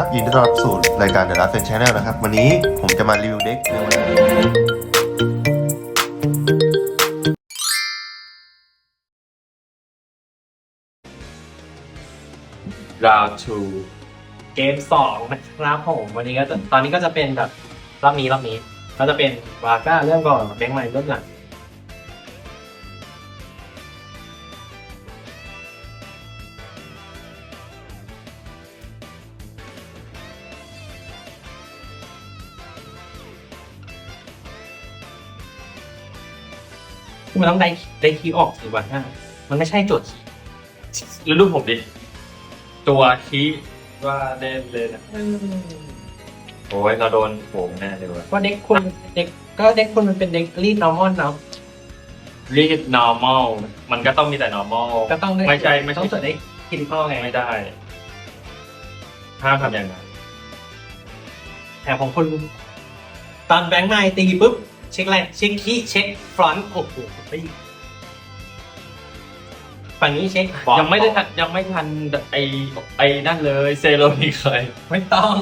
ครับยินดีต้อนรับสู่รายการ The Last Fan Channel นะครับ วันนี้ผมจะมารีวิวเด็กในวันนี้ราวทูเกมสองนะครับผมวันนี้ก็ตอนนี้ก็จะเป็นแบบรอบนี้รอบนี้ ก็จะเป็นวาก้าเริ่มก่อนแบงค์ใหม่เริ่มหลัง มันต้องได้ได้คีย์ออกสิวะก้ามันไม่ใช่โจทย์คีย์แล้วรูปผมดิ ตัวคีว่าเล่นเลยนะโอ้ยเราโดนโผงแน่เลยว่ะว่าเด็กคุณเด็กก็เด็กคุณมันเป็นเด็กรีดนอร์มอลเนาะเรียก normal มันก็ต้องมีแต่ normal ก็ต้องด้ไม่ใช่ไม่ใช่ต้องจดได้คิดข้อไงไม่ได้ห้ามทำอย่างนั้นแต่ของคุณตอนแบงค์ไมตีปุ๊บ เช็คอะไร เช็คคีย์เช็คฟรอนต์โอ้โหเฮ้ยฝั่งนี้เช็คบอร์ยังไม่ได้ทันยังไม่ทันไอไอนั่นเลยเซโรนี่เคยไม่ต้อง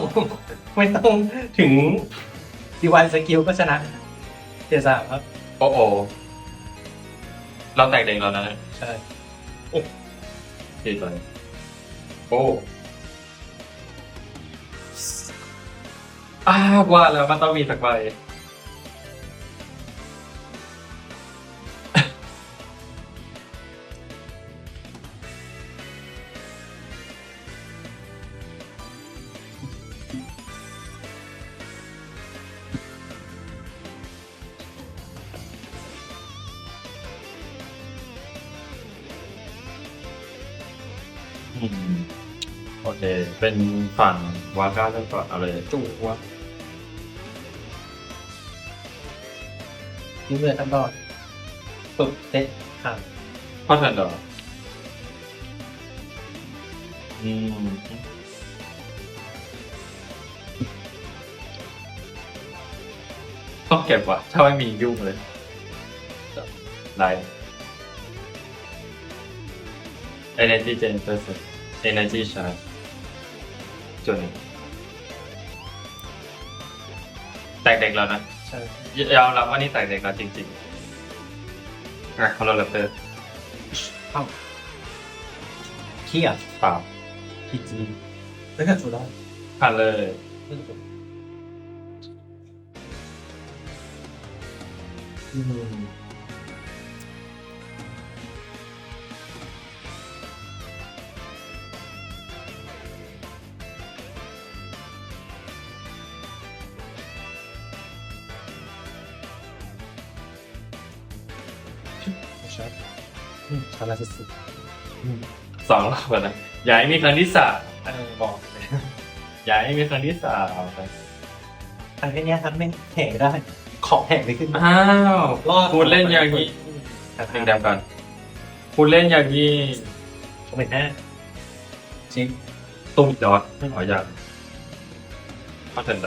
ไม่ต้องถึงดีวันสกิลก็ชนะเจสามครับ โอ้โอเราแตกเด็กแล้วนะใช่ดีเลยโอ้อ้าวว่าแล้วมันต้องมีสักใบ เคเป็นฝั่งวาก้าเริ่มก่อนเอาเลยจู่วะยิ้มเลยทั้งดอดปึ๊บเซ็ตค่ะพ่อทันดออืมต้องเก็บว่ะ ถ้าไม่มียุ่งเลย ได้ Energy Generation Energy Charge จนงแตกเด็กแล้วนะใช่ยอมรับว่านี่แตกเด็กแล้วจริงๆอะคอนโดเลเตอร์เอ้าเที่ยเปล่าพีจีแล้วก็สุดแล้วผ่านเลยอืม อืมชาร์จสุดๆอืมสองรอบแล้วนะอย่าให้มีครั้งที่สามเออบอกเลยอย่าให้มีครั้งที่สามอันแค่เนี้ยครับไม่แหกได้ ของแหกไม่ขึ้นอ้าวรอดคุณเล่นอย่างนี้ครับหนึ่งแดมกันคุณเล่นอย่างนี้ผมเห็นหน้าจริงตุ้มดอทขออย่างคอนเทนต์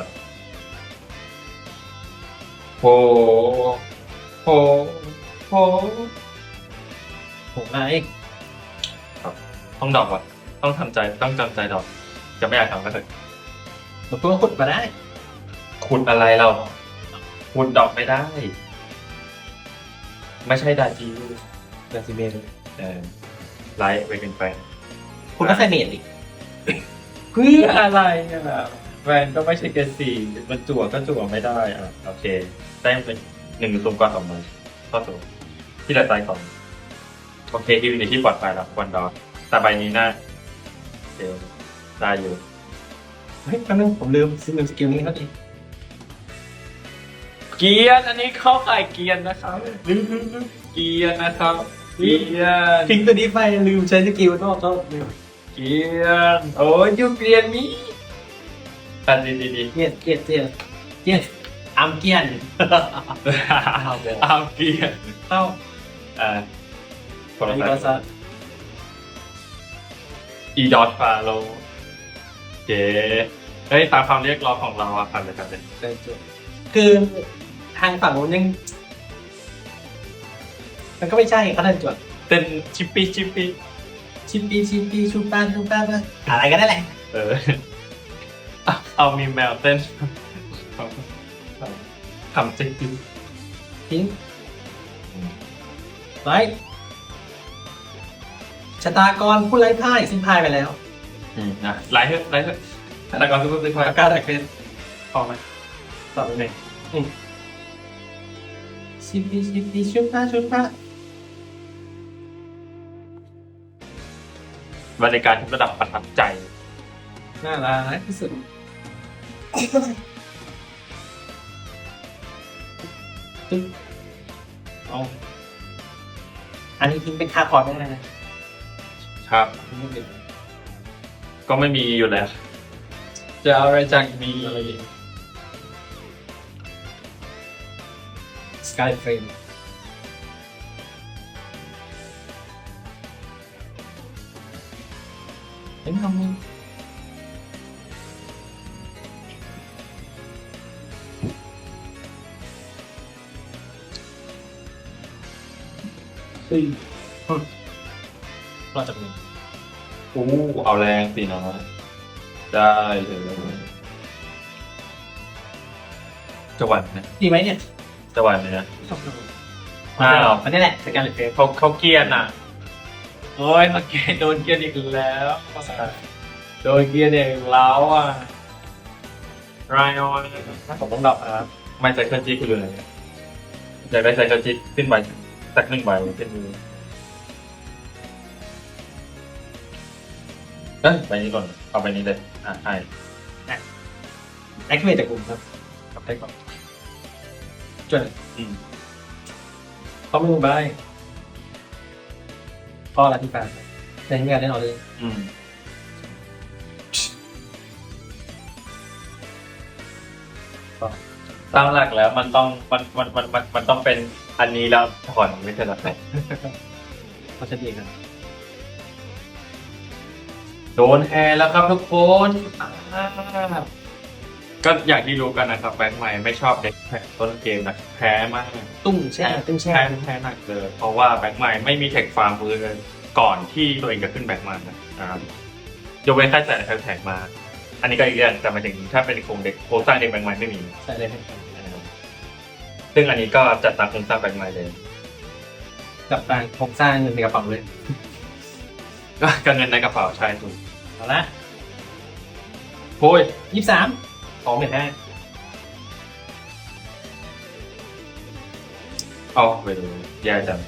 โหโหโห ผมไงต้องดอกว่ะ ต้องทำใจต้องจำใจดอก จะไม่อยากทำก็เถอะผมก็ขุดมาได้ ขุดอะไรเรา ขุดดอกไม่ได้ ไม่ใช่ดาจีเดือนสิเมตรเออไลท์ไปเป็นแฟนคุณก็ใส่เมตรดิเพื่ออะไรอะแวนก็ไม่ใช่เกรดสี่มันจั่วก็จั่วไม่ได้อะโอเคได้เป็นหนึ่งตุ่มก้อนสองใบเข้าตัวที่เหลือตายก่อน โอเคที่อยู่ในที่ปลอดภัยแล้ววันดอแต่ใบนี้น่าเดี๋ยวได้อยู่เฮ้ยแป๊บนึงผมลืมซื้อลืมสกิลนี้แล้วดิเกียร์อันนี้เข้าข่ายเกียร์นะครับลืมลืมลืมเกียร์นะครับเกียร์ทิ้งตัวนี้ไปลืมใช้สกิลโทษโทษลืมเกียร์โอ้ยยูเกียร์นี้ตัดดีดีดีเกียร์เกียร์เกียร์เกียร์อัมเกียร์เอาเอาเกียร์เข้าอ่า คนอันละนี้ก็สาซะยอีดอทฟาโลเก๋เฮ้ยตามคำเรียกร้องของเราอะครับเลยครับเป็นได้จบคือทางฝั่งนู้นยัง มันก็ไม่ใช่เขาเดินจดเป็นชิปปี้ชิปปี้ชิปปี้ชิปปี้ชูป้าชูป้าอะไรก็ได้แหละ เออเอามีแมวเต้นทำจริงทิ้งไลท์ ชะตากรผู้ไร้พ่ายสิ้นพ่ายไปแล้วอืมนะไลฟ์เถอะไลฟ์เถอะแต่ละก่อนทุกคนทุกคนปากกาดักเป็นพอไหมตอบไปเลยอืมสิบปีสิบปีชุดผ้าชุดผ้าบรรยากาศที่ระดับประทับใจ น่ารักที่สุดตึ๊บเอาอันนี้ทิ้งเป็นค่าคอร์สไม่ได้นะ ครับ ก็ไม่มีอยู่แล้ว จะเอาอะไรจากมีอะไรสกายเฟรมเห็นทำไงเฮ้ย รอดจากมืออู้เอาแรงสิน้อยได้เลยจะหวันนะดีไหมเนี่ยจะหวันเลยนะอ้าอ้าววอันนี้แหละสการเฟรมเขาเขาเกลียนอะโอ้ยเขาเกลียนโดนเกลียนอีกแล้วโดนเกลียนอีกแล้วอะไรออนผมต้องดอกครับไม่ใส่เครื่องจีคืออะไรอยากได้ใส่เครื่องจีขึ้นใบสักหนึ่งใบขึ้นมือ เอ้ยใบนี้ก่อนเอาใบนี้เลย อะใช่แอคทีเวตจากกลุ่มครับกลับได้ก่อนจนอืมเขาไม่ลงไปพ่อละที่แปดในที่งานแน่นอนเลยอืมตามหลักแล้วมันต้องมันมันมันมันมันต้องเป็นอันนี้แล้วถอนไม่ใช่หรอเขาจะดีกัน โดนแอร์แล้วครับทุกคนอ่าก็อย่างที่รู้กันนะครับแบงค์ใหม่ไม่ชอบเด็กแพ้ต้นเกมนะแพ้มากตุ้งแช่ตุ้งแช่แพ้แพ้หนักเลยเพราะว่าแบงค์ใหม่ไม่มีเทคฟาร์มมือเลยก่อนที่ตัวเองจะขึ้นแบงค์มานะครับยกเว้นแค่ใส่แท็กมา อันนี้ก็อีกเรื่องแต่หมายถึงถ้าเป็นโครงเด็กโครงสร้างเด็กแบงค์ใหม่ไม่มี ใส่เลยให้ซึ่งอันนี้ก็จัดตามโครงสร้างแบงค์ใหม่เลย กับการโครงสร้างเงินในกระเป๋าเลย ก็การเงินในกระเป๋าใช่ถูก เอาละโอ้ยยี่สิบสามของเหมือนแท้เอาไปดูแย่จัง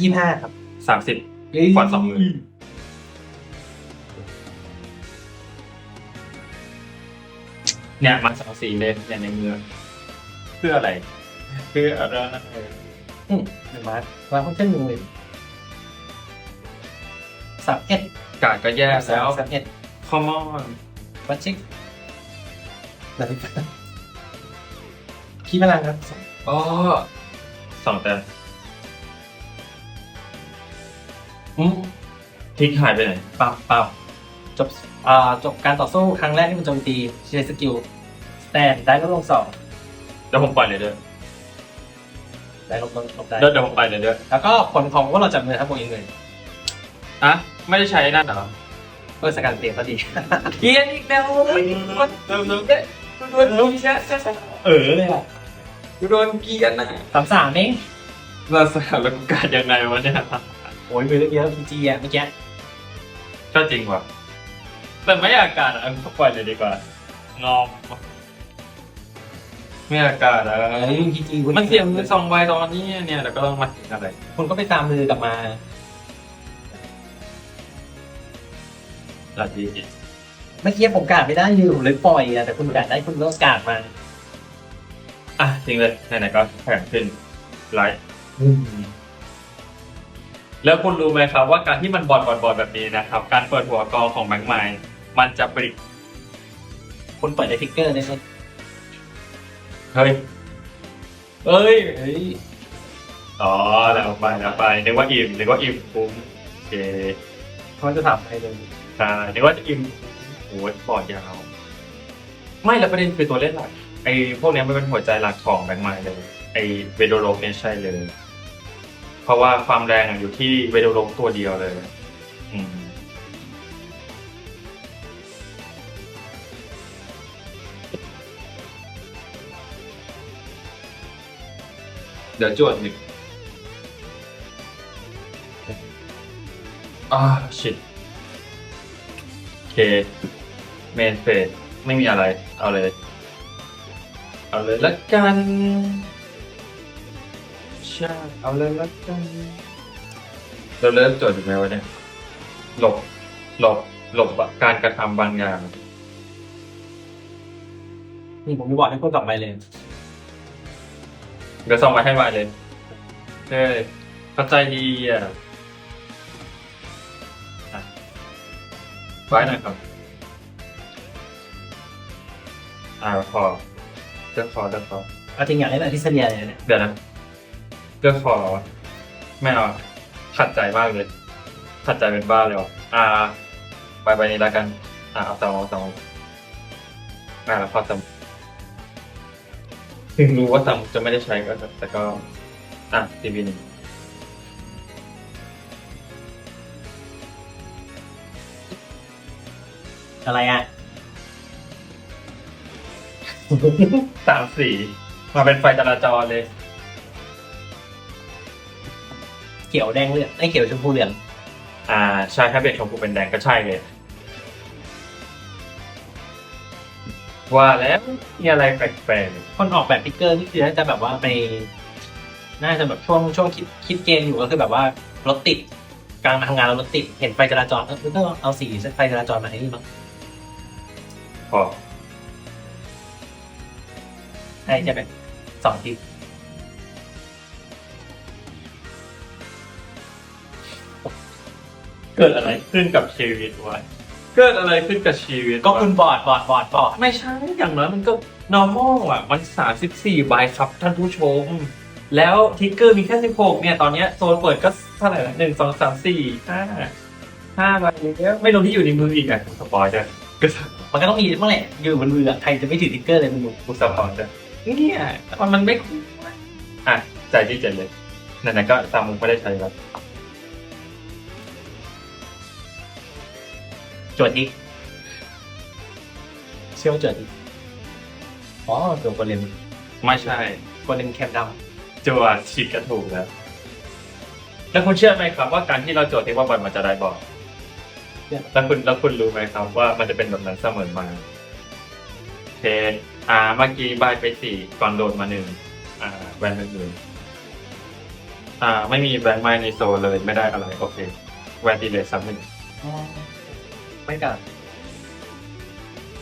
ยี่สิบห้าครับสามสิบกว่าสองหมื่นเนี่ยมาสองสี่เลนเนี่ยในเมืองเพื่ออะไร เพื่ออะไรอืมหนึ่งบาทวางค่อนข้างหนึ่งเลยสับเอ็ดกาดก็แย่แล้วสับเอ็ดคอมอนวัดชิกนาฬิกาขี้พลังครับอ๋อสองแต่อืมทิ้งหายไปไหนเปล่าเปล่าจบอ่าจบการต่อสู้ครั้งแรกที่มันโจมตีใช้สกิลสแตนได้ลดลงสองเดี๋ยวผมปล่อยเลยเด้อ ได้ลดลงลบได้ เดี๋ยวเดี๋ยวผมปล่อยเลยเด้อแล้วก็ผลของว่าเราจับมือครับบวกอีกหนึ่งอะไม่ได้ใช้นั่นเหรอเพื่อสกัดเตียงก็ดี เกียนอีกแล้วเติมเติมได้โดนลุมแช่เออเลยอะโดนเกียนอะสามสามเองเราสถานการณ์ยังไงวะเนี่ยโอ้ยมือเล็กเยอะพีจีอะเมื่อกี้ก็จริงว่ะแต่ไม่อยากการอะปล่อยเลยดีกว่างอม ไม่อยากการอะเอ้ยพีจีมันเสียงมือสองใบตอนนี้เนี่ยเดี๋ยวก็ต้องมาถึงอะไรคุณก็ไปตามมือกลับมาหลักดีเมื่อกี้ผมกาดไม่ได้ยืผมเลยปล่อยอะแต่คุณกาดได้คุณต้องกาดมาอะจริงเลยไหนๆก็แข่งขึ้นไลท์แล้วคุณรู้ไหมครับว่าการที่มันบอดบอดบอดแบบนี้นะครับ การเปิดหัวกองของแบงค์ไมล์มันจะปริกคุณปล่อยได้ทิกเกอร์ได้ไหม เฮ้ย เอ้ย เฮ้ย อ๋อแล้วไปแล้วไปนึกว่าอิ่มนึกว่าอิ่มคุ้มโอเคเขาจะทำให้เลยใช่นึกว่าจะอิ่มโอ้ยปอดยาว ไม่แล้วประเด็นคือตัวเล่นหลักไอ้พวกเนี้ยมันเป็นหัวใจหลักของแบงค์ไมล์เลยไอ้เวโดโลเนี่ยใช่เลย เพราะว่าความแรงอะอยู่ที่เวโดลกตัวเดียวเลย อืม ดี๋ยวจวดหนึ่งอ่าชิดโอเคเมนเฟสไม่มีอะไร เอาเลย เอาเลยละกันใช่เอาเลยละกันเราเริ่มจดอยู่ไหมวะเนี่ยหลบหลบหลบการกระทำบางอย่าง นี่ผมจะบอกให้พูดกลับไปเลย เดี๋ยวส่งมาให้มาเลยเฮ้ยเข้าใจดีอะอะไว้หน่อยครับ อ่าพอเลือกคอเลือกคอเอาจริงอยากเล่นอาทิตย์เนียเลยเนี่ยเดี๋ยวนะเลือกคอวะไม่เอาขัดใจมากเลย ขัดใจเป็นบ้าเลยว่ะอ่า ไปไปนี้แล้วกัน อ่าเอาสองเอาสองอ่าแล้วพอสม ถึงรู้ว่าสมจะไม่ได้ใช้ก็แต่ก็ อะทีวีหนึ่งอะไรอะ สามสีมาเป็นไฟจราจรเลย เขียวแดงเลือดไอ้เขียวชมพูเหลือง อ่าใช่ถ้าเป็นชมพูเป็นแดงก็ใช่เลย ว่าแล้วมีอะไรแปลกคนออกแบบพิกเกอร์นี่คือน่าจะแบบว่าไป น่าจะแบบช่วงช่วงคิดคิดเกมอยู่ก็คือแบบว่ารถติดกำลังทำงานแล้วรถติดเห็นไฟจราจรเออก็เอาสีไฟจราจรมาให้นี่มั้งๆพอใช่จะเป็นสองทิศเกิดอะไรขึ้นกับชีวิตวะ เกิดอะไรขึ้นกับชีวิตวะก็คุณบอร์ดบอร์ดบอร์ดบอร์ดไม่ใช่อย่างน้อยมันก็ normal อะมัน 34ใบครับท่านผู้ชม แล้วทิกเกอร์มีแค่16เนี่ยตอนเนี้ยโซนเปิดก็เท่าไหร่ละหนึ่งสองสามสี่ห้าห้าใบแล้วไม่รวมที่อยู่ในมืออีกอะสปอยล์จ้ะก็มันก็ต้องมีบ้างแหละอยู่บนมืออะใครจะไม่ถือทิกเกอร์เลยมันอยู่กูสปอยล์จ้ะเนี่ยมันมันไม่คุ้มอะอะจ่ายที่เจ็ดเลยไหนๆก็ตามมึงไม่ได้ใช้แล้ว จวดอีกเชื่อว่าจวดอีกอ๋อตัวโกเลมไม่ใช่โกเลมแคมดจวดฉีดกระถูกแล้ว แล้วคุณเชื่อไหมครับว่าการที่เราโจทย์ที่ว่าบอลมันจะได้บอลแล้วคุณแล้วคุณรู้ไหมครับว่ามันจะเป็นแบบนั้นเสมอมาโอเคอ่าเมื่อกี้บายไปสี่ก่อนโดนมาหนึ่งอ่าแวนเป็นหนึ่งอ่า ไม่มีแวนไม้ในโซลเลยไม่ได้อะไร โอเค แวนตีเลยซ้ำหนึ่งำอ๋อ ไม่กล้า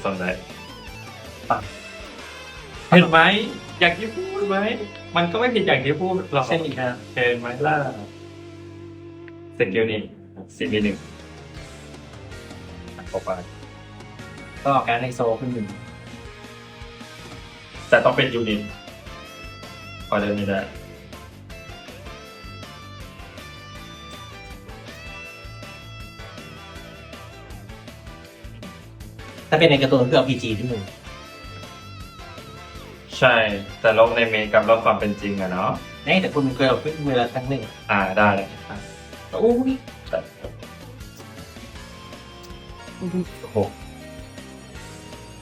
สนใจปังเห็นไหมอย่างที่พูดไหมมันก็ไม่ผิดอย่างที่พูดหรอกเช่นอีกครับเห็นไหมล่ะสกิลนี้สิบีหนึ่งออกไปก็การในโซขึ้นหนึ่งแต่ต้องเป็นยูนิตพอเดินไม่ได้ ถ้าเป็นในการ์ตูนคือเอาพีจีที่หนึ่งใช่ แต่ลงในเมนกับโลกความเป็นจริงอะเนาะเอ้ยแต่คุณเคยเอาขึ้นมือละครั้งหนึ่งอ่าได้เลยอะอุ้ยแต่โอ้โห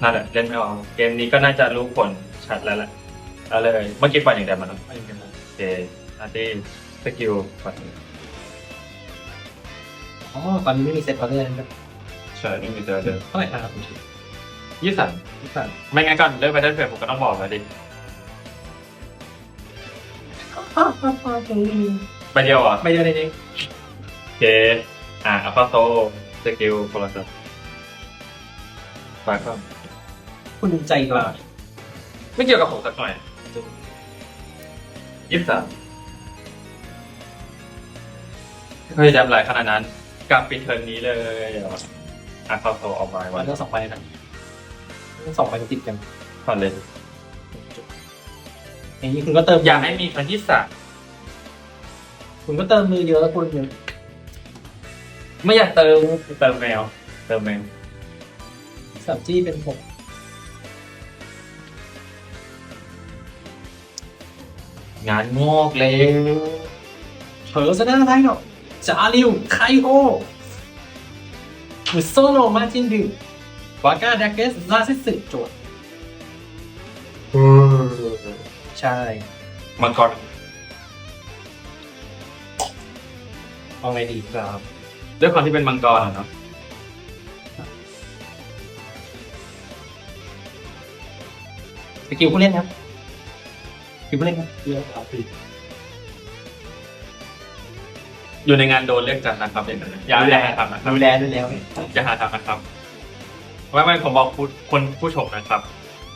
นั่นแหละเล่นไม่ออกเกมนี้ก็น่าจะรู้ผลชัดแล้วแหละเอาเลยเมื่อกี้ปล่อยอย่างเดียวมันเนอะโอเคอาร์ตี้สกิลปล่อยอ๋อตอนนี้ไม่มีเซ็ตคอร์เตอร์นะครับ ใช่ไม่มีเจอเดิมเท่าไหร่ครับยี่สิบยี่สิบไม่งั้นก่อนเริ่มไปได้เฟรผมก็ต้องบอกแล้วดิไปเดียวเหรอะไม่เยอะเลยจริงโอเค อ่าอัลฟาโซสกิลโคลัสไปครับคุณใจกล้าไม่เกี่ยวกับผมสักหน่อยยี่สิบสามเฮ้ยจำหลายขนาดนั้น กลับปิดเทอร์นนี้เลยเหร ออัลฟาโซออกไปวัวันนเรื่องสองใบนะสองใบติดกันก่อนเลยอย่างนี้คุณก็เติมอยากให้มีครั้งที่สามคุณก็เติมมือเยอะแล้วคุณยังไม่อยากเติมเติมแมวเติมแมวสับจี้เป็นหกงานงอกเลยโชอร์ซนาไทโนจาริวไคโอ มุโซโนมาจินดึวาก้าดักเกสลาซิสึโจทย์ใช่มังกรเอาไงดีครับ ด้วยความที่เป็นมังกรอะเนาะสกิลผู้เล่นครับสกิลผู้เล่นครับอ ยู่ในงานโดนเรียกจัดนะครับอย่างนั้นอย่าอย่าหาทำนะครับดูแลด้วยแล้วอย่าหาทำนะครับไม่ไม่ผมบอกผู้คนผู้ชมนะครับ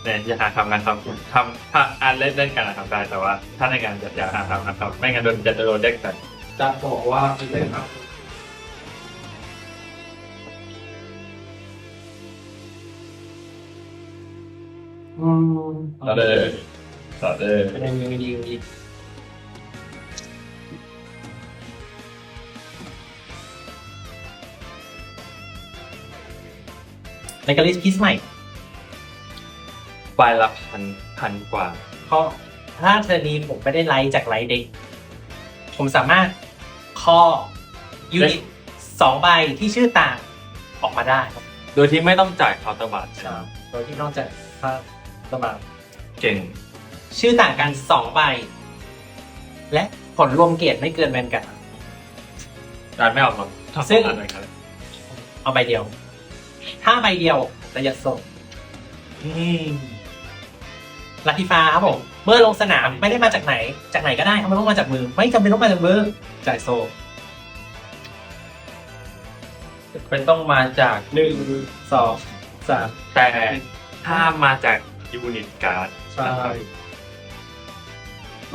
เนี่ยอย่าหาทำกันครับทำถ้าอ่านเล่นเล่นกันนะครับได้แต่ว่า ถ้าในงานอย่าอย่าหาทำนะครับ ไม่งั้นโดนจะโดนเรียกจัดจะบอกว่าไม่ได้ครับอืมต่อเลยต่อเลยเป็นยังไงดีดี ในการลิสต์คิสใหม่ใบละพันพันกว่าข้อถ้าเทอร์นี้ผมไม่ได้ไลท์จากไลท์เด็ก ผมสามารถข้อยูนิตสองใบที่ชื่อต่างออกมาได้ครับโดยที่ไม่ต้องจ่ายเคาน์เตอร์บัตรโดยที่นอกจากค่าสมัครเก่ง ชื่อต่างกันสองใบ และผลรวมเกรดไม่เกินแวนกันการไม่ออกหรอกซึ่งอ่านเลยครับเอาใบเดียว ถ้าใบเดียวระยะส่งอืมลัทธิฟ้าครับผมเมื่อลงสนามไม่ได้มาจากไหน จากไหนก็ได้ครับไม่ต้องมาจากมือ ไม่จำเป็นต้องมาจากมือจ่ายโซเป็นต้องมาจากหนึ่งสองสามแต่ถ้ามาจากยูนิตการ์ดใช่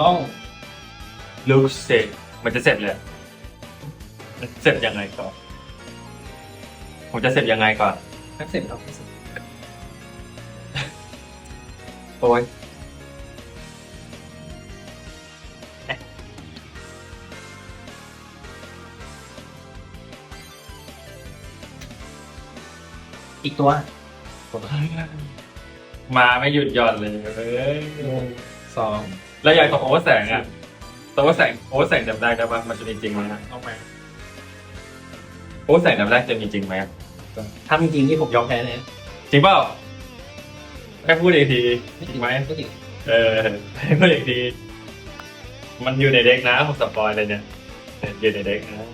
ต้องลูกเสร็จมันจะเสร็จเลย มันเสร็จยังไงก่อน ผมจะเสร็จยังไงก่อน นักเสร็จครับโอ้ยอีกตัวมาไม่หยุดหย่อนเลยหนึ่งสองแล้วอย่างของโอเวอร์แสงอะตัวโอเวอร์แสงโอเวอร์แสงจำได้ไหมมันจะมีจริงไหมนะเอามาโอเวอร์แสงจำได้จะมีจริงไหม ถ้าจริงๆที่ผมยอมแพ้เลยนะจริงเปล่าแค่พูดอีกทีจริงไหมไม่จริงเออให้พูดอีกที มันอยู่ในเด็กนะผมสปอยเลยเนี่ยอยู่ในเด็กนะ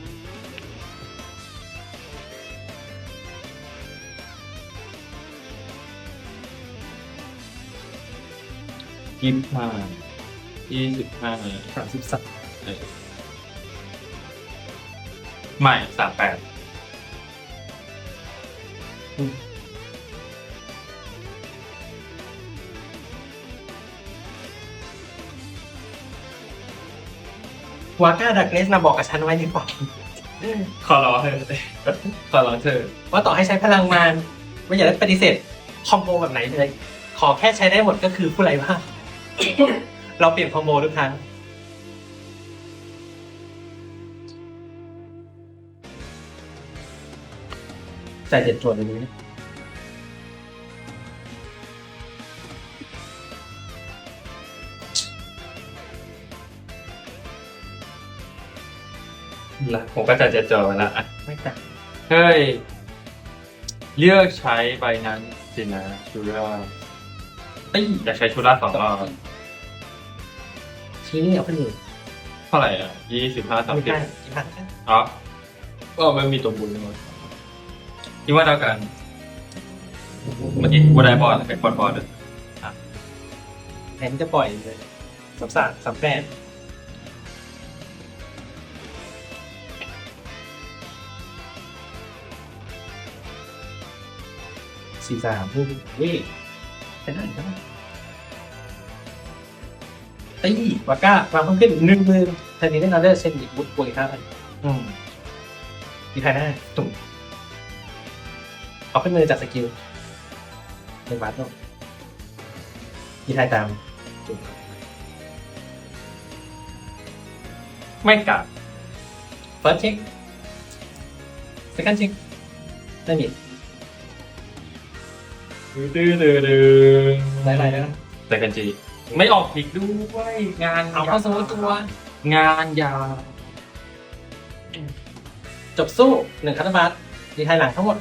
ยี่สิบห้ายี่สิบห้าสามสิบสามไม่สามแปด วาก้าดักเลสมาบอกกับฉันไว้ดีกว่าขอร้องเธอขอร้องเธอว่าต่อให้ใช้พลังงานไม่อยากได้ปฏิเสธคอมโบแบบไหนเลย ขอแค่ใช้ได้หมดก็คือผู้ไรบ้างเราเปลี่ยนคอมโบทุกครั้ง จ่ายเจ็ดจวดเลยนี้ละผมก็จะเจะจอไปละอะไม่จ่ายเฮ้ย เลือกใช้ใบนั้นสินะชูราเอ้ยอยากใช้ชูราสองรอบชี้นี่เอาขึ้นหนึ่งเท่าไหร่อะยี่สิบห้าสามไม่สิบได้กี่พันกันอ๋อก็มันมีตัวบุญด้วย คิดว่าเท่ากันเมื่อกี้บูไดบอลเป็นบอลบอลเลยแทนจะปล่อยเลยสามสามสามแปดสี่สามวิ่งวิ่งเป็นอะไรกันตีวาก้าวางเพิ่มขึ้นหนึ่งหมื่นทันทีได้นอนเดอร์เช่นอีกบุตบวกอีกห้าพันอืมมีใครได้ตุ่ม เอาขึ้นมือจากสกิลหนึ่งบาทต้องมีใครตามจุ่มไม่กัด first check second check ไม่มีดื้อดื้อดื้อไรๆแล้วแต่กันจี ไม่ออกพลิกด้วยงานเอาเข้าสมมติตัว งานยาวจบสู้หนึ่งคัตบัตดีไทยหลังทั้งหมด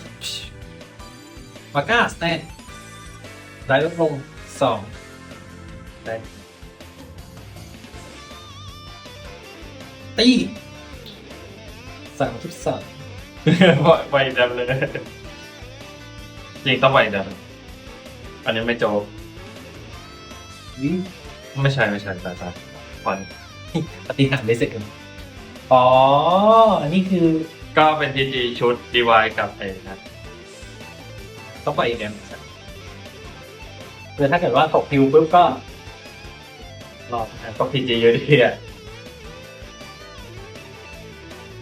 วาก้าสแตนได้ลดลงสองได้ตีสามทุบสามไวจังเลยจริงต้องไวจังอันนี้ไม่โจกไม่ใช่ไม่ใช่ตาตาควันปฏิหารได้เสร็จกันอ๋อ อันนี้คือก็เป็นทีจีชุดดีวายกับไอ้นะ ต้องไปอีกแล้วคือถ้าเกิดว่าตกพิวปุ๊บก็รอนะก็ทีจีเยอะดีอะ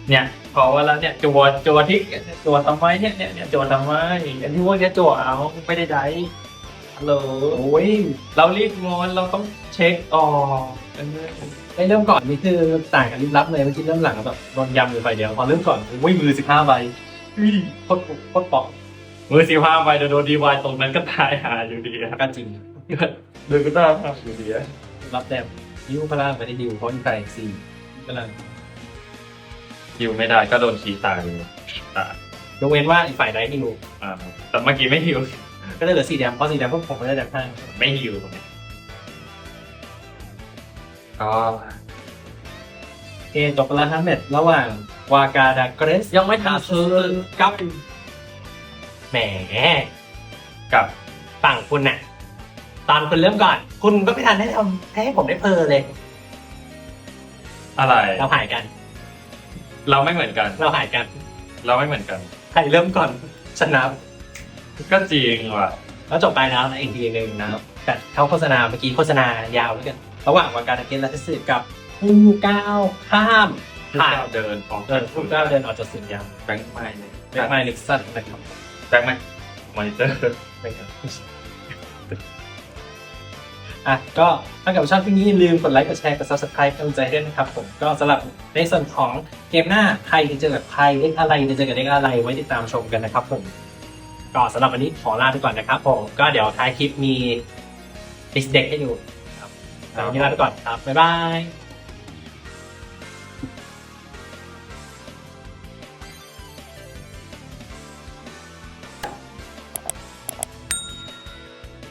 เนี่ยพอว่าแล้วเนี่ยจัวจัวที่จัวทำไมเนี่ยเนี่ยเนี่ยจัวทำไมอันที่ว่าเนี่ยจัวเอาไม่ได้ได้ฮัลโหลโอ้ยเรารีบงอนเราต้องเช็คออกอันนี้ไอ้เริ่มก่อนนี่คือต่างกันลิบลับเลยเมื่อกี้เริ่มหลังแบบโดนยำอยู่ไปเดียวพอเริ่มก่อนวิ่งมือสิบห้าใบโคตรโคตรปอก มือสิบห้าใบโดนดีวายตรงนั้นก็ตายหาอยู่ดีอะกันจริงโดนก็ตายหาอยู่ดีอะรับแต้มยิ้วพลังไม่ได้ดิวเพราะอยู่ไกลสี่พลังฮิวไม่ได้ก็โดนขีตายเลยตายยกเว้นว่าอีกฝ่ายใดฮิวอ่าแต่เมื่อกี้ไม่ฮิวก็จะเหลือสี่แดมเพราะสี่แดมพวกผมไม่ได้แดมห้าไม่ฮิวตรงนี้ก็เอจบไปแล้วทั้งเม็ดระหว่างวากาดาเกรสยังไม่ทันซื้อกับ แหมกับฝั่งคุณน่ะ ตอนคุณเริ่มก่อน คุณก็ไม่ทันได้ทำให้ผมได้เพลอเลย อะไร เราหายกัน เราไม่เหมือนกัน เราหายกัน เราไม่เหมือนกัน ใครเริ่มก่อนชนะก็จริงว่ะ แล้วจบไปแล้วนะอีกทีหนึ่งนะครับแต่เขาโฆษณาเมื่อกี้โฆษณายาวแล้วกันระหว่างวากาดาเกรสและเทสึกับผู้ก้าวข้ามผ่านเดินออกเดินผู้ก้าวเดินออกจากสวนยางแบงค์ไม่เลยแบ็คไมล์นิกสันนะครับ แบงค์ไม่มอนิเตอร์นะครับอะก็ถ้าเกิดชอบคลิปนี้อย่าลืมกดไลค์กดแชร์กด subscribe กำลังใจด้วยนะครับผมก็สำหรับในส่วนของเกมหน้าใครจะเจอกับใครเล่นอะไรจะเจอกับเล่นอะไรไว้ติดตามชมกันนะครับผมก็สำหรับวันนี้ขอลาไปก่อนนะครับผมก็เดี๋ยวท้ายคลิปมีลิสต์เด็กให้ดูครับแต่วันนี้ลาไปก่อนครับบ๊ายบาย